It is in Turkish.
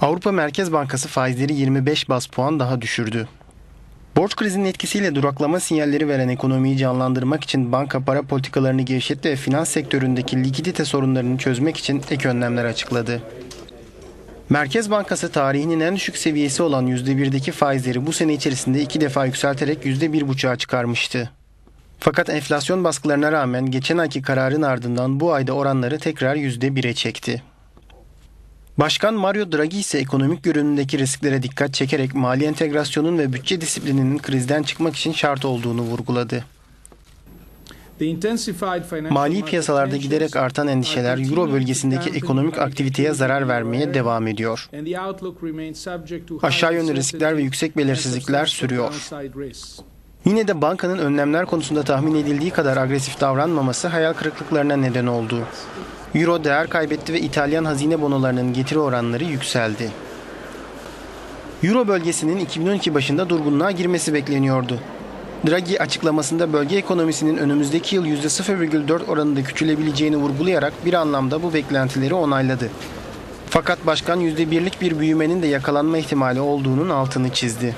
Avrupa Merkez Bankası faizleri 25 bas puan daha düşürdü. Borç krizinin etkisiyle duraklama sinyalleri veren ekonomiyi canlandırmak için banka para politikalarını gevşetti ve finans sektöründeki likidite sorunlarını çözmek için ek önlemler açıkladı. Merkez Bankası tarihinin en düşük seviyesi olan %1'deki faizleri bu sene içerisinde iki defa yükselterek %1,5'a çıkarmıştı. Fakat enflasyon baskılarına rağmen geçen ayki kararın ardından bu ayda oranları tekrar %1'e çekti. Başkan Mario Draghi ise ekonomik görünümdeki risklere dikkat çekerek mali entegrasyonun ve bütçe disiplininin krizden çıkmak için şart olduğunu vurguladı. Mali piyasalarda giderek artan endişeler Euro bölgesindeki ekonomik aktiviteye zarar vermeye devam ediyor. Aşağı yönlü riskler ve yüksek belirsizlikler sürüyor. Yine de bankanın önlemler konusunda tahmin edildiği kadar agresif davranmaması hayal kırıklıklarına neden oldu. Euro değer kaybetti ve İtalyan hazine bonolarının getiri oranları yükseldi. Euro bölgesinin 2012 başında durgunluğa girmesi bekleniyordu. Draghi açıklamasında bölge ekonomisinin önümüzdeki yıl %0,4 oranında küçülebileceğini vurgulayarak bir anlamda bu beklentileri onayladı. Fakat başkan %1'lik bir büyümenin de yakalanma ihtimali olduğunun altını çizdi.